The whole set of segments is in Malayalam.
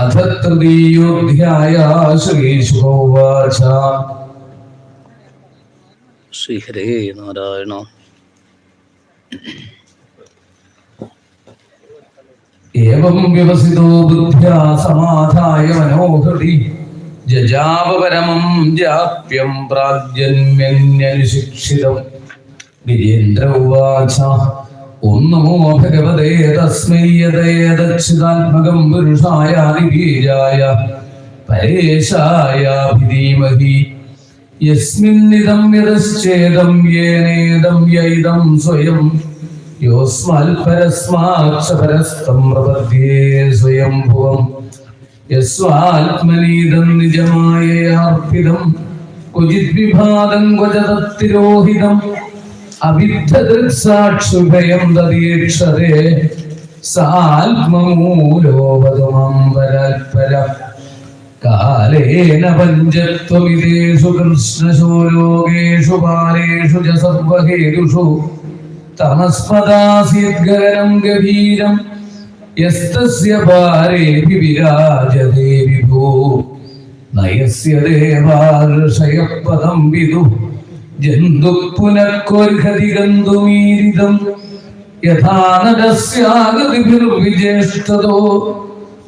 अथ तृतीयोऽध्यायाश्रीशुकोवाच श्रीहरे नारायण एवं व्यवसितो बुद्ध्या समाधाय मनोहृदि जजावपरमं जाप्यं प्राज्जन्यन्यनुशिक्षितं विजेन्द्र उवाच ഓം നമോ ഭഗവതേ തസ്മയ്യതേതച്ഛിതാത്മകം പുരുഷായാതിധീരായ പരേശായാഭിധീമഹി. യസ്മിന്നിതം യതശ്ചേതം യേനേദം യൈദം സ്വയം. യോസ്മാൽ പരസ്മാക്ഷപരസ്തം പ്രപദ്ധ്യേ സ്വയം ഭുവം യസ്വാത്മനീതം നിജമായ അർപ്പിതം ക്വചിത് വിഭാതം ക്വചതത്തിരോഹിതം. അവിദ്ധദൃക്സാക്ഷുഭയന്തരീക്ഷതേ സാത്മമൂലോപതുമംബരാത്പര കാലേന ഗഭീരം യസ്തസ്യ നയസ്യ ജന്തുപ്പുനക്കൊരുഹതികന്ധുമീരിതം യഥാനരസ്യാഗതിഭിർവിജേഷ്ടതോ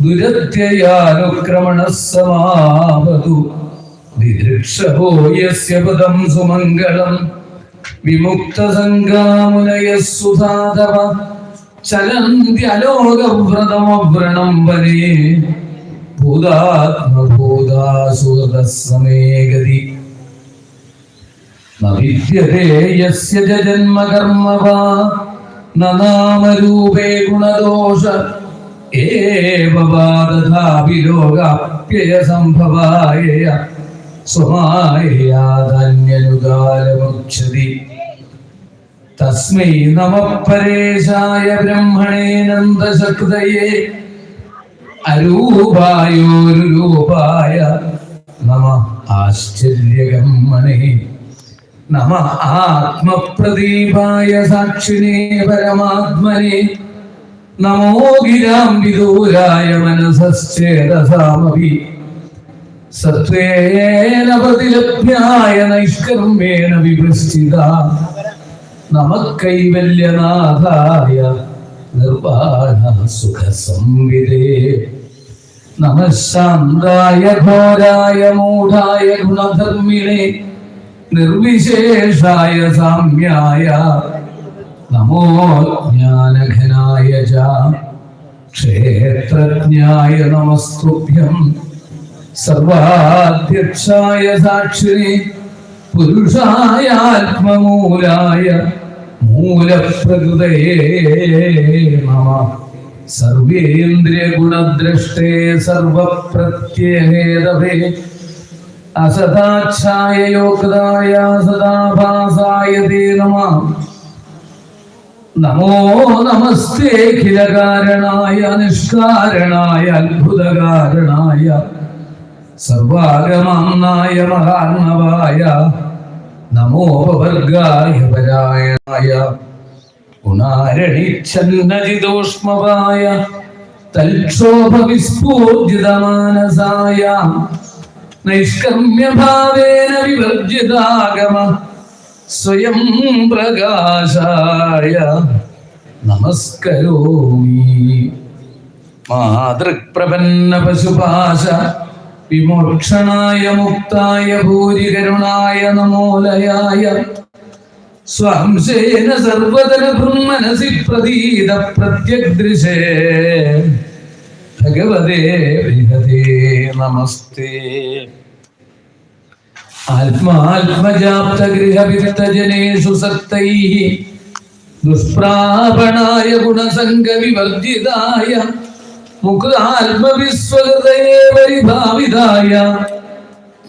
ദുരത്യയാനുക്രമണസമാവതു. ദിദൃക്ഷഭോ യസ്യ പദം സുമംഗളം. വിമുക്തസംഗാമുനയസ്സുധാതവ. ചലന്ത്യലോകവ്രതമവ്രണം വനേ. ഭൂതാത്മഭൂതാസുഹൃതസമേഗതി ജന്മകർമ്മ നാമരൂപേ ഗുണദോഷ ഏവലോകാപ്യസംഭവായ സ്വമായയാധന്യനുകാലമുക്ഷതി തസ്മൈ നമ പരേശായ ബ്രഹ്മണേ നന്ദശക്തയെ അരൂപായോരു രൂപായ നമ ആശ്ചര്യകമ്മണേ നമ ആത്മപ്രദീപായ സാക്ഷിനെ പരമാത്മനെ. നമോ ഗിരാം വിദൂരായ മനസശ്ചേതസാമവി സത്വേന പ്രതിലഭ്യായ നൈഷ്കർമ്മേണ വിവൃശ്ചിത നമക്കൈവല്യനാഥായ നിർവാണ സുഖസംവിദേ നമശാന്തായ ഘോരായ മൂഢായ ഗുണധർമ്മിണേ. നിർവിശേഷായ സാമ്യായ നമോ ജ്ഞാനഘനായ ച ക്ഷേത്രജ്ഞായ നമസ്തുഭ്യം. സർവാധ്യക്ഷായ സാക്ഷിണി പുരുഷായ ആത്മമൂലായ മൂലപ്രകൃതയേ നമ. സർവേന്ദ്രിയ ഗുണദ്രഷ്ടേ സർവപ്രത്യേകേതവേ അസദാച്ഛായയോക്തായ സദാഭാസായ തേ നമ. നമോ നമസ്തേ അഖിലകാരണായ നിഷ്കാരണായ അത്ഭുതകാരണായ സർവാഗമാംനായ മഹാർണവായ നമോപവർഗായ പരായണായ ഗുണാരണിച്ഛന്നതിദോഷ്മവായ തൽക്ഷോഭവിസ്ഫൂർജിതമാനസായ നൈഷ്കമ്യഭാവേന വിവർജിതാഗമ സ്വയം പ്രകാശായ. നമസ്കരോമി. മാതൃപ്രപന്ന പശുപാശ വിമോക്ഷണായ മുക്തായ ഭൂരികരുണായ നമോലയായ. സ്വാംശേന സർവതല ബ്രഹ്മനസി പ്രതീത പ്രത്യഗ്ദൃശേ ഭഗവതേ ബൃഹതേ നമസ്തേ. ആത്മാത്മജാപ്തഗൃഹവിത്തജനേഷു സക്തൈः ദുഷ്പ്രാപണായ ഗുണസംഗവിവർജിതായ മുഖാത്മവിസ്വകൃതയെ പരിഭാവിതായ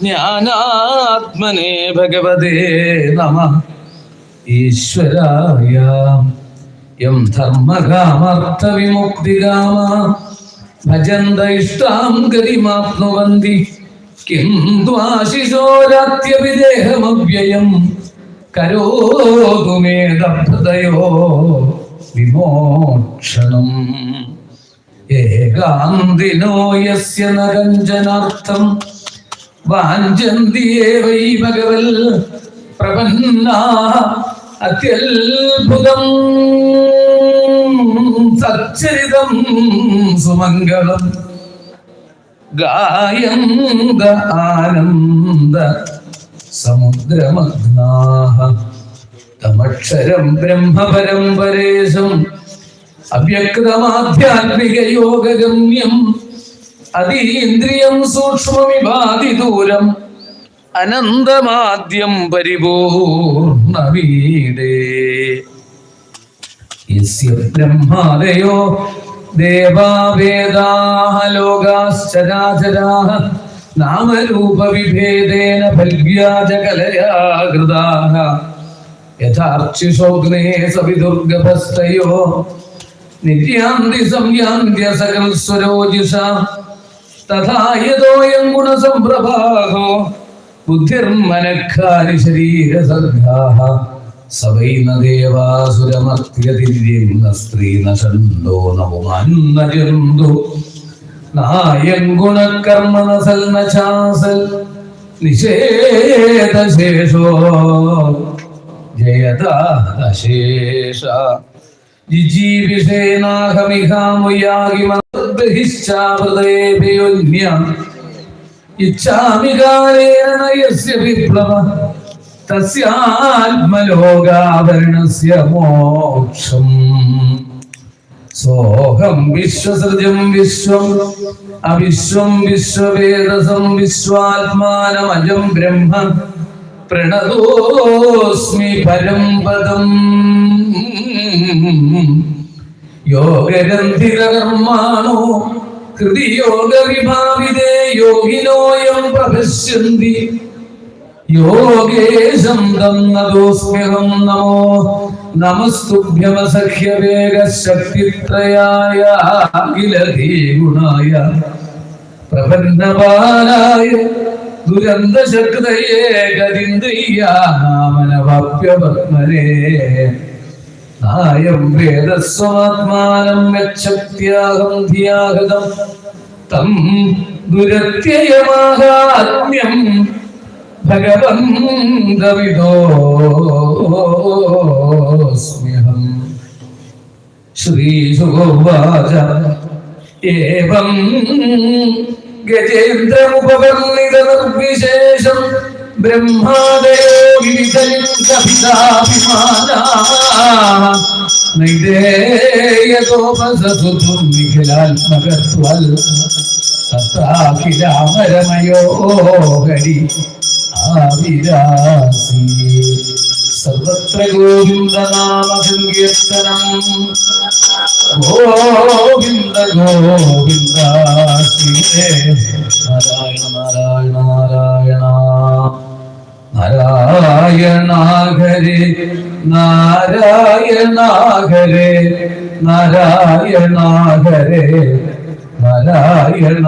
ജ്ഞാനാത്മനെ ഭഗവതേ നമ. ഈശ്വരായ യം ധർമ്മകാമർത്ഥവിമുക്തികാമ. ഭജന്ത ഇഷ്ടാം ഗതിമാപ്നുവന്തി കിം ദബ്ധതയോ വിമോക്ഷണം. ഏകാന്തിനോ യസ്യ നരഞ്ജനാർത്ഥം കഞ്ചനാർത്ഥം വാഞ്ചന്തി ഏവൈ ഭഗവൽ പ്രപന്നാ അത്യത്ഭുതം. സച്ചരിതം സുമംഗളം. ഗായന്ത ആനന്ദ സമുദ്രമഗ്നാഹ. തമക്ഷരം ബ്രഹ്മപരം പരേശം. അവ്യക്തമാധ്യാത്മിക യോഗഗമ്യം അതീന്ദ്രിയം സൂക്ഷ്മവിഭാതിദൂരം അനന്തമാദ്യം പരിപൂർണവീടേ യസ്യ ബ്രഹ്മാദയോ ദേവാവേദാः ലോകാശ്ചരാചരാः നാമരൂപവിഭേദേന ഫല്യാജകലയാ കൃതാः യഥാർച്ചിഷോഗ്നേ സവിദുർഗഭസ്തയോ നിത്യാന്തി സംയാന്തി സകൽസ്വരോജിഷ തഥാ യതോയം ഗുണസംപ്രഭാഹോ ബുദ്ധിർമനഃഖാരി ശരീരസർഗാः സവൈന ദേവാസുരമർത്യതിര്യം ന സ്ത്രീ ന ഷണ്ടോ നവുമാന്ന നായം ഗുണകർമ്മ നസൽ ന ചാസൽ നിഷേധശേഷോ. ജയദാശേഷ ജിജീവിഷേനാഹമിഹാമുയാഗിമർദ്ദഹിശ്ചാവൃതേഭയോന്യ ഇച്ഛാമി കാലേന യസ്യ വിപ്ലവ തസ്യാത്മലോകാഭരണസ്യ മോക്ഷം. സോഹം വിശ്വസൃജം വിശ്വം അവിശ്വം വിശ്വവേദസം വിശ്വാത്മാനമജം ബ്രഹ്മ പ്രണതോസ്മി പരം പദം. യോഗരന്ധിരകർമാണോ കൃതിയോഗവിഭാവിതേ യോഗിനോയം പ്രപശ്യന്തി യോഗേശം തം നദോസ്മ്യഹം നമോ. നമസ്തുഭ്യമസഖ്യവേഗശക്തിത്രയായ പ്രപന്നപാലായ ദുരന്തശക്തയേ ഗതിന്ദ്രിയാമനവാപ്യപത്മരേ നായം വേദസ്വാത്മാനം യച്ഛക്ത്യാഹം ധിയാഹതം തം ദുരത്യയമാഹാത്മ്യം ഭഗവന്തവിദോസ്മ്യഹം ശ്രീശുവാച ഏവം ഗജേന്ദ്രമുപവർണിത നിർവിശേഷം ബ്രഹ്മാദയോ നൈദേയതോപസസുതും നിഖിലാത്മകത്വൽ തത്രാഖിലാമരമയോ ഹരി ആവിരാസി സർവത്ര ഗോവിന്ദനാമസങ്കീർത്തനം ഗോവിന്ദ ഗോവിന്ദ നാരായണ നാരായണ നാരായണ നാരായണ ഹരി നാരായണ നാരായണ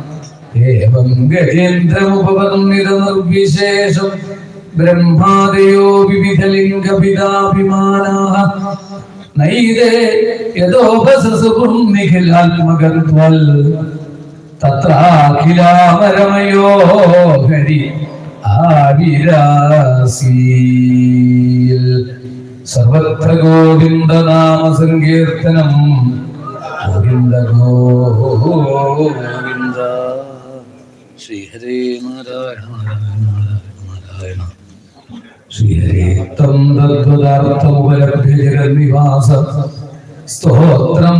ഏവം നിർവിശേഷം ബ്രഹ്മാദയോ വിവിധലിംഗപിതാഭിമാനാः നൈതേ ഹരി സർവത്ര ഗോവിന്ദ നാമ ഗോവിന്ദ ഗോവിന്ദ ശ്രീഹരേ നാരായണ സ്തോത്രം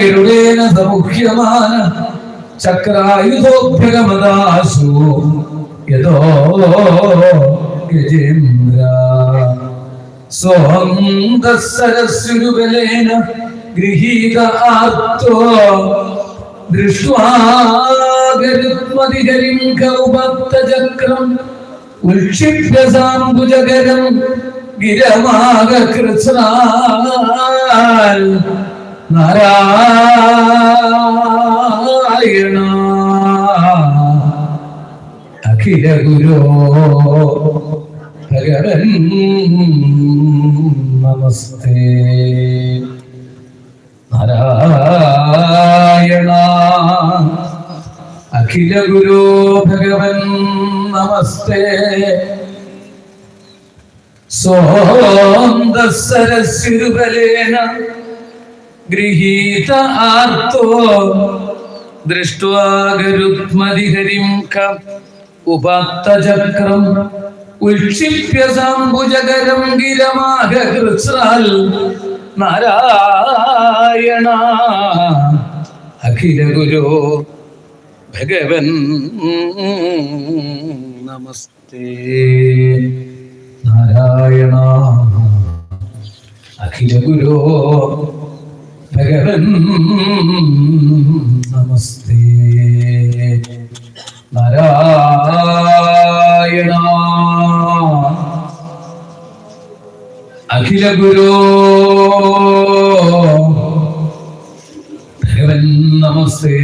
ഗരുഡേന സമുഹ്യമാന. ചക്രായുധോഭ്യഗമദാശു യതോ ഗജേന്ദ്ര. സ്വന്തരസ്യുരുബലേന ഗൃഹീത ആർത്തോ? ദൃഷ്ട്വാഗരുത്മതികരിം കൗപത്തചക്രം ഉൽക്ഷിപ്യ സാംബുജകരം ഗിരമാകൃത്സാൽ അഖില ഗുരോ ഭഗവൻ നമസ്തേ. അഖില ഗുരു ഭഗവൻ നമസ്തേ. സോന്തരസ്യുരുബലേന ഗൃഹീത ആർത്തോ ദൃഷ്ട്വാഗരുത്മതിഹരിം ക ഉപാത്തചക്രം ഉക്ഷിപ്യ സാംബുജകരം ഗിരമാകൃത്സാൽ നാരായണ. അഖില ഗുരു ഭഗവൻ നമസ്തേ. നാരായണ അഖില ഗുരു ഭഗവൻ നമസ്തേ. നാരായണ അഖില ഗുരു ഭഗവൻ നമസ്തേ.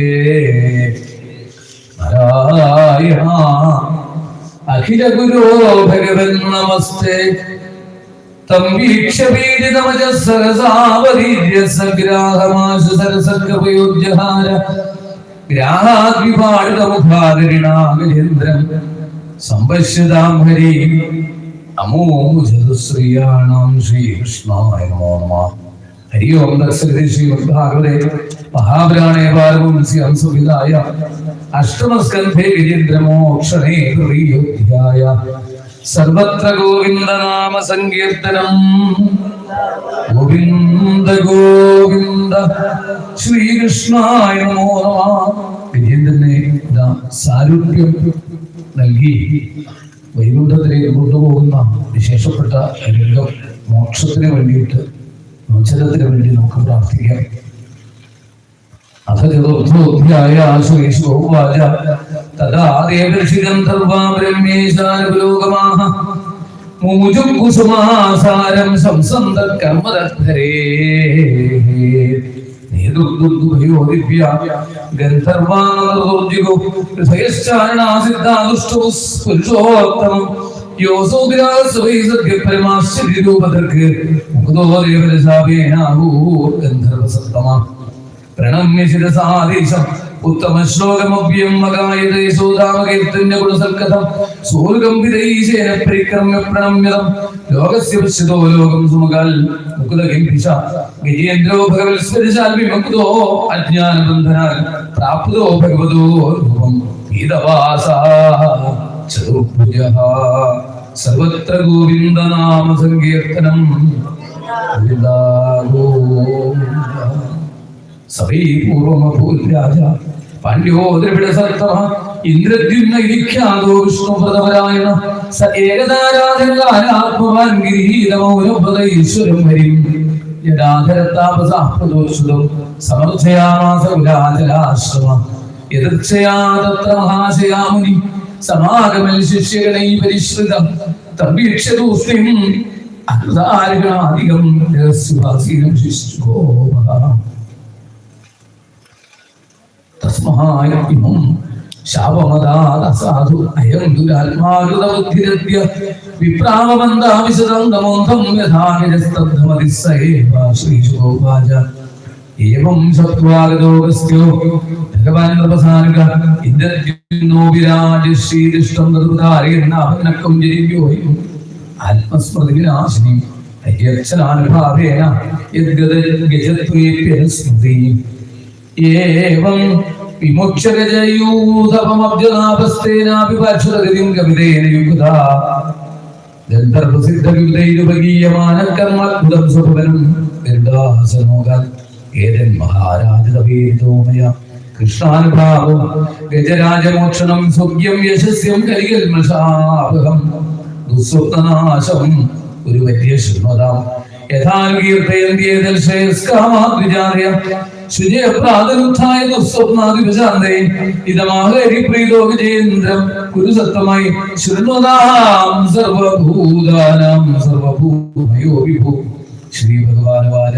അഖില ഗുരു ഭഗവൻ നമസ്തേ തം വീക്ഷ പീഡിതമജ സരസാവധീര്യ സഗ്രാഹമാശു സരസർഗപയോജ്യഹാര ഗ്രാഹാഗ്നിപാടിതമുഖാദരിണാഗജേന്ദ്രം സംപശ്യതാം ഹരി അമോജശ്രീയാണാം ശ്രീകൃഷ്ണായ നമോ നമഃ. ഹരി ഓം ദർശനേ ശ്രീമദ്ഭാഗവതേ അഷ്ടമസ്കന്ധേ ഗജേന്ദ്രമോക്ഷണേ ഹൃദയോധ്യായ സർവത്ര ഗോവിന്ദനാമ സങ്കീർത്തനം ഗോവിന്ദ ഗോവിന്ദ ശ്രീകൃഷ്ണായ നമോ സാരൂപ്യം നൽകി. വൈകുണ്ഠത്തിലേക്ക് കൊണ്ടുപോകുന്ന വിശേഷപ്പെട്ട രംഗം മോക്ഷത്തിന് വേണ്ടിയിട്ട് മോചനത്തിന് വേണ്ടി നമുക്ക് പ്രാർത്ഥിക്കാം. അഥ ചതുർത്ഥോധ്യായ ശ്രീശോവാച തഥാ ദേവർഷിഗന്ധർവാ ബ്രഹ്മേശാനുലോകമാഹ മൂജുകുസുമാസാരം കർമ്മദദ്ധരേ നേതൃദുർഗുഭയോദിഭ്യ ഗന്ധർവാനന്ദോർജിഗോ ഹൃദയശ്ചാരണാസിദ്ധാദുഷ്ടോ പുരുഷോത്തമം. യോസോഗ്രാസവൈസദ്യപരമാശ്ചര്യരൂപതർക്ക് മുഖതോ ദേവരശാപേനാഹൂ ഗന്ധർവസത്തമ പ്രണമ്യ ശിരസാദേശം ഉത്തമ ശ്ലോകമഭ്യം മകായതേ സോദാമകീർത്തന്യ ഗുണസൽക്കഥം സൂർഗംഭിതൈശേന പരിക്രമ്യ പ്രണമ്യതം ലോകസ്യ പശ്യതോ ലോകം സുമകാൽ മുകുത കിംഭിഷ ഗജേന്ദ്രോ ഭഗവൽ സ്മരിശാൽവി മുക്തോ അജ്ഞാനബന്ധനാൽ പ്രാപ്തോ ഭഗവതോ രൂപം ഗീതവാസ ചതുർഭുജ സർവത്ര സങ്കീർത്തനം ഗോവിന്ദ ഗോവിന്ദ. സഭീ പൂർവമഭൂരാജ പാണ്ഡ്യോ ദ്രവിഡസത്തമ ഇന്ദ്രദ്യുമ്ന ഇരിഖ്യാതോ വിഷ്ണുപ്രതപരായണ സ ഏകതാരാധനാത്മവാൻ ഗിരീരമൗരപദൈശ്വരം ഹരിം. യദാധരത്താപസാഹൃദോഷുതം സമർത്ഥയാമാസ കുലാചലാശ്രമ യദൃച്ഛയാ തത്ര സമാഗമൽ ശിഷ്യകളെ പരിശ്രിതം തമ്പീക്ഷതൂഷ്ണിം അകൃതാരികണാധികം രഹസ്യവാസീനം ശിശുഗോ തസ്മായ ഇമം ശാപമദാസാധു അയം ദുരാത്മാകൃതബുദ്ധിരദ്യ വിപ്രാമബന്ധാവിശദം തമോന്ധം യഥാനിരസ്തബ്ധമതിസ്സേവ ശ്രീശുഗോപാച ഏവം സത്വാഗതോഗസ്ത്യോ ഭഗവാൻ സ്വഭവനം ഏതൻ മഹാരാജതപേതോമയ കൃഷ്ണാനുഭാവം ഗജരാജമോക്ഷണം സ്വഗ്യം യശസ്യം കരികൽ മഷാപകം ദുസ്വപ്നനാശം. ഒരു വലിയ ശ്രീമതാം ശുചിയപ്രാതനുത്ഥായ ദുസ്വപ്നാദിപശാന്തേ ഇതമാഹരിപ്രീതോ വിജയേന്ദ്രം കുരുസത്തമായി. ശൃണ്വതാം സർവഭൂതാനാം സർവഭൂമയോ വിഭൂ ശ്രീ ഭഗവാൻ വാച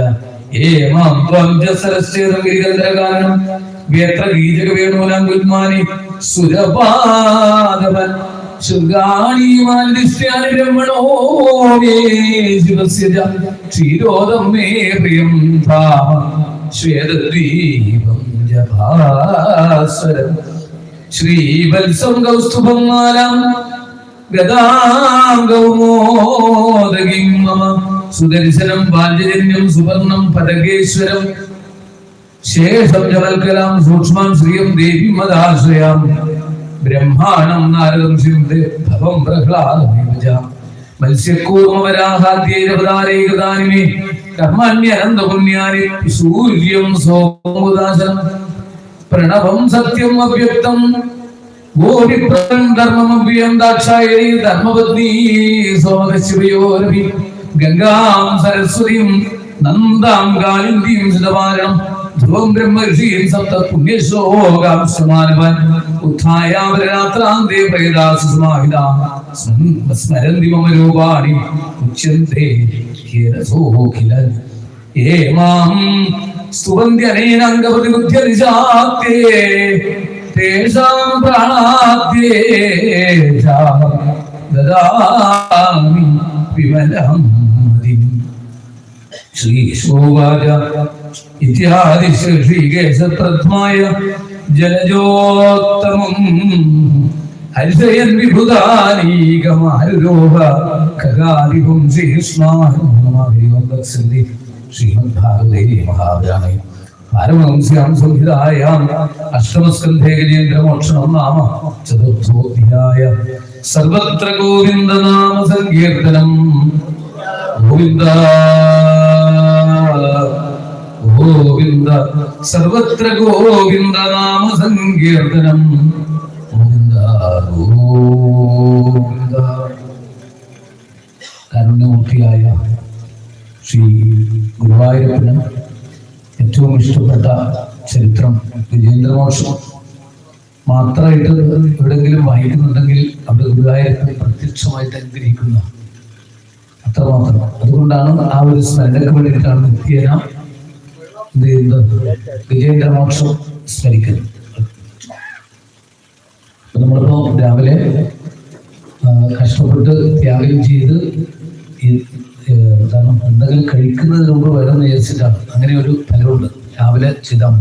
പ്രിയം ധാമ ശ്വേതദ്വീപം ജഭാസ്വരം. ശ്രീവത്സം കൗസ്തുഭം മാലാം ഗതാംഗൗമോദകിം മമ സുദർശനം ബാല്യജന്യം സുവർണം പതകേശ്വരം ശേഷം ജവൽക്കലാം സൂക്ഷ്മം ശ്രീയം ദേവി മദാശ്രയാം ബ്രഹ്മാണം നാരദം ശിവേ ഭവം പ്രഹ്ലാദ മത്സ്യക്കൂർമ്മവരാഹാദ്യേരവതാരേകദാനിമേ കർമാണ്യനന്ദ പുണ്യാനി സൂര്യം സോമുദാശനം. പ്രണവം സത്യം അവ്യക്തം. ഗോപിപ്രം ധർമ്മമഭ്യം ദാക്ഷായണി ധർമ്മപത്നി സോമകശിവയോരഭി ഗംഗാം സരസ്വതിയും നന്ദാം കാലിന്ദിയും ശതമാനം ധ്രുവം ബ്രഹ്മർഷിയും സപ്ത പുണ്യശോകാം സമാനവൻ ഉത്ഥായാവരാത്രാന്തേ പ്രേതാസുസമാഹിത സ്മരന്തി മമ രൂപാണി ഉച്യന്തേ ഖില ഏമാം സ്തുവന്ത്യനേനംഗപ്രതിബുദ്ധ്യനിശാത്തേ തേഷാം പ്രാണാദ്യേഷാം ദദാമി വിമലം ശ്രീശോവാച ഇത്യാദി ശ്രീകേശപ്രഥമായ ജലജോത്തമം. ഹരിതയൻ വിഭുതാനീകമാരുരോഹ ഖഗാദിപും ശ്രീകൃഷ്ണാഹരി ശ്രീമദ്ഭാഗവതേ മഹാപുരാണേ പാരമഹംസ്യാം സംഹിതായാം. അഷ്ടമസ്കന്ധേ ഗജേന്ദ്രമോക്ഷണം നാമ ചതുർത്ഥോധ്യായ. സർവത്ര ഗോവിന്ദനാമ സങ്കീർത്തനം. ഗോവിന്ദ ഗോവിന്ദ സർവത്ര ഗോവിന്ദ നാമ സങ്കീർത്തനം ഗോവിന്ദ ഗോവിന്ദ. കരുണമൂർത്തിയായ ശ്രീ ഗുരുവായൂരപ്പന് ഏറ്റവും ഇഷ്ടപ്പെട്ട ചരിത്രം വിജേന്ദ്രമോക്ഷം മാത്രമായിട്ട് എവിടെങ്കിലും വായിക്കുന്നുണ്ടെങ്കിൽ അവിടെ ഗുരുവായൂരപ്പൻ പ്രത്യക്ഷമായിട്ട് അനുഗ്രഹിക്കുന്ന. അത്രമാത്രം. അതുകൊണ്ടാണ് ആ ഒരു സ്മരണക്ക് വേണ്ടിയിട്ടാണ് നിത്യേന എന്ത് ചെയ്യുന്നത് സ്മരിക്കുന്നു നമ്മളിപ്പോ രാവിലെ കഷ്ടപ്പെട്ട് ത്യാഗം ചെയ്ത് എന്താണ് എന്തെങ്കിലും കഴിക്കുന്നതിന് മുമ്പ് എന്ന് വിചാരിച്ചിട്ടാണ്. അങ്ങനെ ഒരു ഫലമുണ്ട്. രാവിലെ ചെയ്താൽ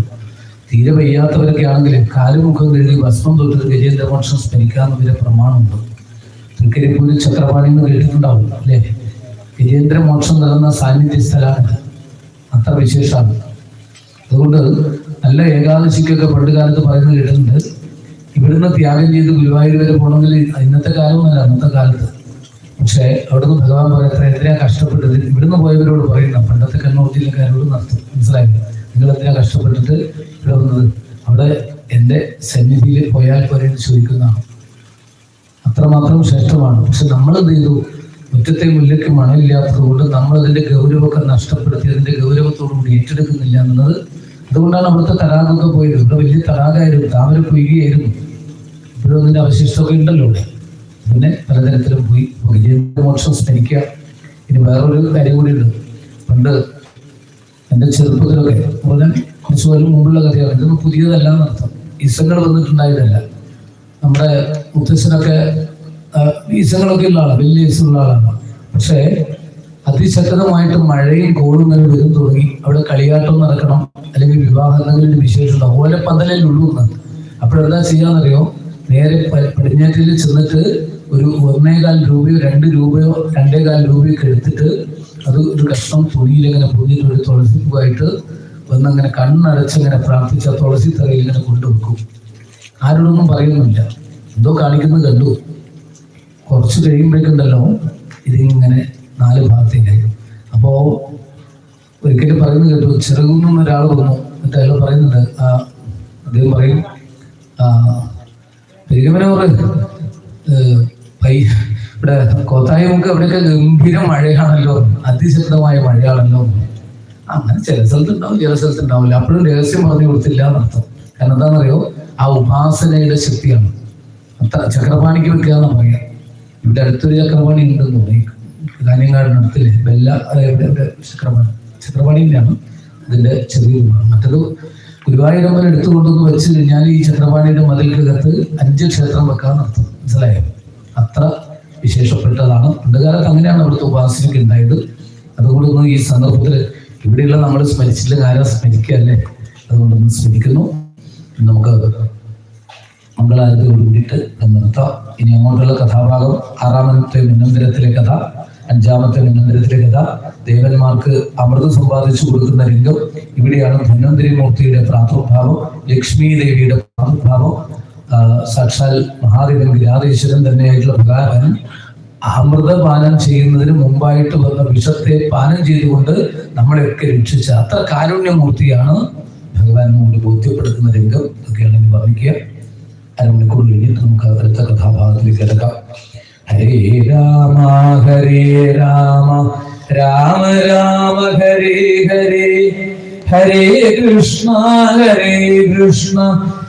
തീരെ വയ്യാത്തവരൊക്കെ ആണെങ്കിൽ കാലുമുഖം കഴുകി ഭസ്മം വിജയന്റെ ഗജേന്ദ്രമോക്ഷം സ്മരിക്കാമെന്നതിന്റെ പ്രമാണമുണ്ട്. തൃക്കരിപ്പൂര് ചക്രപാണി എന്ന് കേട്ടിട്ടുണ്ടാവും അല്ലേ? ഗജേന്ദ്രമോക്ഷം നടന്ന സാന്നിധ്യ സ്ഥലമാണ് അത്ര വിശേഷമാണ്. അതുകൊണ്ട് നല്ല ഏകാദശിക്കൊക്കെ പണ്ട് കാലത്ത് പറയുന്നത് കേട്ടിട്ടുണ്ട്. ഇവിടുന്ന് ത്യാഗം ചെയ്ത് ഗുരുവായൂർ വരെ പോകണമെങ്കിൽ ഇന്നത്തെ കാലമൊന്നുമല്ല അന്നത്തെ കാലത്ത്. പക്ഷേ അവിടുന്ന് ഭഗവാൻ പറയത്ര എന്തിനാ കഷ്ടപ്പെട്ടത്. ഇവിടുന്ന് പോയവരോട് പറയുന്ന പണ്ടത്തെ കണ്ണൂർ ജില്ലക്കാരോട് നടത്തും. മനസ്സിലായില്ല? നിങ്ങൾ എന്തിനാ കഷ്ടപ്പെട്ടിട്ട് ഇവിടെ വന്നത്? അവിടെ എന്റെ സന്നിധിയിൽ പോയാൽ പോരെ ചോദിക്കുന്നതാണ്. അത്രമാത്രം ശ്രേഷ്ഠമാണ്. പക്ഷെ നമ്മൾ എന്ത് ചെയ്തു? മുറ്റത്തെ മുല്ലയ്ക്ക് മണമില്ലാത്തത് കൊണ്ട് നമ്മൾ അതിന്റെ ഗൗരവമൊക്കെ നഷ്ടപ്പെടുത്തി അതിന്റെ ഗൗരവത്തോടുകൂടി ഏറ്റെടുക്കുന്നില്ല എന്നുള്ളത് അതുകൊണ്ടാണ് അവിടുത്തെ തടാകമൊക്കെ പോയത്. ഇവിടെ വലിയ തടാകമായിരുന്നു. താമര പൊയ്യുകയായിരുന്നു. ഇപ്പോഴും അതിന്റെ അവശിഷ്ടമൊക്കെ ഉണ്ടല്ലോ പിന്നെ പലതരത്തിലും പോയി. വിജയമോക്ഷം സ്മരിക്കുക. ഇനി വേറൊരു കാര്യം കൂടി ഉണ്ട് പണ്ട് എന്റെ ചെറുപ്പത്തിലൊക്കെ പറഞ്ഞാൽ കുറച്ച് കൊല്ലം മുമ്പുള്ള കഥയാണ്. ഇതൊന്നും പുതിയതല്ല എന്നർത്ഥം. ഇസങ്ങൾ വന്നിട്ടുണ്ടായതല്ല. നമ്മുടെ മുത്തശ്ശനൊക്കെ ആ, ഈസങ്ങളൊക്കെ ഉള്ള ആളാണ് വലിയ ഈസുള്ള ആളാണ് പക്ഷേ അതിശക്തമായിട്ട് മഴയും കോളും ഇങ്ങനെ വരും തുടങ്ങി. അവിടെ കളിയാട്ടം നടക്കണം അല്ലെങ്കിൽ വിവാഹങ്ങളിൽ വിശേഷം ഉണ്ടാവും ഓരോ പന്തലിൽ ഉള്ളൂന്ന് അപ്പോഴെന്താ ചെയ്യാന്നറിയോ? നേരെ പടിഞ്ഞാറ്റിൽ ചെന്നിട്ട് ഒരു ഒന്നേകാൽ രൂപയോ രണ്ട് രൂപയോ രണ്ടേകാൽ രൂപയൊക്കെ എടുത്തിട്ട് അത് ഒരു കഷ്ണം തുണിയിൽ ഇങ്ങനെ പൊതിഞ്ഞിട്ട് ഒരു തുളസി പൂവായിട്ട് വന്നങ്ങനെ കണ്ണടച്ച് ഇങ്ങനെ പ്രാർത്ഥിച്ച തുളസി തറയിൽ ഇങ്ങനെ കൊണ്ടുവെക്കും. ആരോടൊന്നും പറയുന്നില്ല. എന്തോ കാണിക്കുന്നത് കണ്ടു. കുറച്ച് കഴിയുമ്പോഴേക്കുണ്ടല്ലോ ഇതിങ്ങനെ നാല് ഭാഗത്തേക്കായി അപ്പോൾ ഒരിക്കലും പറയുന്നത് കേട്ടു ചെറുകുന്ന ഒരാൾ വന്നു. എന്നിട്ട് അയാൾ പറയുന്നുണ്ട് ആ അദ്ദേഹം പറയും ആ പെരുകമനൂർ പൈ ഇവിടെ കോത്തായമൊക്കെ അവിടെയൊക്കെ ഗംഭീര മഴയാണല്ലോ അതിശക്തമായ മഴയാണല്ലോ. അങ്ങനെ ചില സ്ഥലത്ത് ഉണ്ടാവും ചില സ്ഥലത്ത് ഉണ്ടാവില്ല. അപ്പോഴും രഹസ്യം പറഞ്ഞു കൊടുത്തില്ല എന്നർത്ഥം. കാരണം എന്താണെന്നറിയോ? ആ ഉപാസനയുടെ ശക്തിയാണ്. ചക്രപാണിക്ക് വെക്കുക എന്ന് പറയാം ഇവിടെ അടുത്തൊരു ചക്രപാണി ഉണ്ടെന്ന് തോന്നി കാഞ്ഞങ്ങാടിനടുത്തില്ലേ ബെല്ല അതായത് ചക്രപാണി ചക്രപാണിയിലാണ് അതിന്റെ ചെറിയ മറ്റത് ഗുരുവായൂരമ്പൽ എടുത്തു കൊണ്ടുവന്ന് വെച്ച് കഴിഞ്ഞാൽ ഈ ചക്രപാണിയുടെ മതിൽക്കകത്ത് അഞ്ച് ക്ഷേത്രം വെക്കാൻ നടത്തും. മനസ്സിലായോ? അത്ര വിശേഷപ്പെട്ടതാണ്. പണ്ടുകാലത്ത് അങ്ങനെയാണ് അവിടുത്തെ ഉപാസനയ്ക്ക് ഉണ്ടായത്. അതുകൊണ്ടൊന്നും ഈ സന്ദർഭത്തിൽ ഇവിടെയുള്ള നമ്മൾ സ്മരിച്ചില്ല സ്മരിക്കുക സ്മരിക്കുകയല്ലേ അതുകൊണ്ടൊന്ന് സ്മരിക്കുന്നു. നമുക്ക് മംഗളാരത്തോട് കൂടിയിട്ട് നിർത്താം. ഇനി അങ്ങോട്ടുള്ള കഥാഭാഗം ആറാമത്തെ മുന്നന്തരത്തിലെ കഥ അഞ്ചാമത്തെ മുന്നന്തരത്തിലെ കഥ. ദേവന്മാർക്ക് അമൃത് സമ്പാദിച്ചു കൊടുക്കുന്ന രംഗം ഇവിടെയാണ് ധന്വന്തരി മൂർത്തിയുടെ പ്രാദുർഭാവം ലക്ഷ്മി ദേവിയുടെ പ്രാദുർഭാവം ആ, സാക്ഷാൽ മഹാദേവൻ ഗിരാധീശ്വരൻ തന്നെയായിട്ടുള്ള ഭഗവാൻ. അമൃതപാനം ചെയ്യുന്നതിന് മുമ്പായിട്ട് വന്ന വിഷത്തെ പാനം ചെയ്തുകൊണ്ട് നമ്മളെയൊക്കെ രക്ഷിച്ച അത്ര കാരുണ്യമൂർത്തിയാണ് ഭഗവാൻ നമ്മോട് ബോധ്യപ്പെടുത്തുന്ന രംഗം ഇനി വർണിക്കുക. അരമണിക്കൂർ കഴിഞ്ഞിട്ട് നമുക്ക് അടുത്ത കഥാഭാഗത്തിലേക്ക് കിടക്കാം. ഹരേ രാമ ഹരേ രാമ രാമ രാമ ഹരേ ഹരേ. ഹരേ കൃഷ്ണ ഹരേ കൃഷ്ണ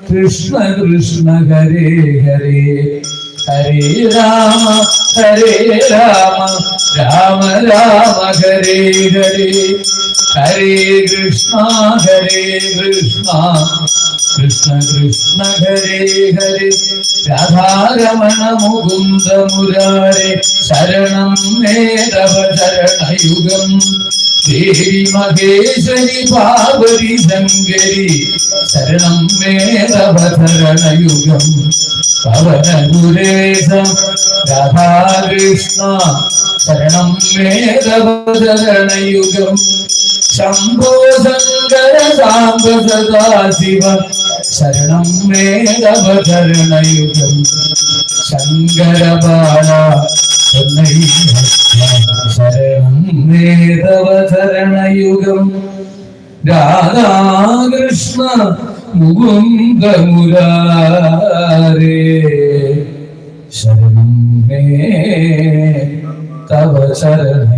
കൃഷ്ണ കൃഷ്ണ ഹരേ ഹരേ. ഹരേ രാമ ഹരേ രാമ രാമ രാമ ഹരേ ഹരേ. ഹരേ കൃഷ്ണ ഹരേ കൃഷ്ണ കൃഷ്ണ കൃഷ്ണ ഹരേ ഹരേ രാധാരമണ മുകുന്ദ മുരാരെ ശരണം മേധവ ശരണയുഗം ദേവി മഹേശ്വരി പാർവതി ശങ്കരി ശരണം മേധവ ശരണയുഗം പവന ഗുരേശ രാധാകൃഷ്ണ ശരണം മേധവ ശരണയുഗം ശംഭോ ശങ്കര സാംബ സദാശിവ ശരണം മേധവ ശരണയുഗം ശങ്കര ബാല ശരണം മേധവ ശരണയുഗം രാധാകൃഷ്ണ മുകുന്ദ മുരാരേ ശരണം മേ തവ ശരണയുഗം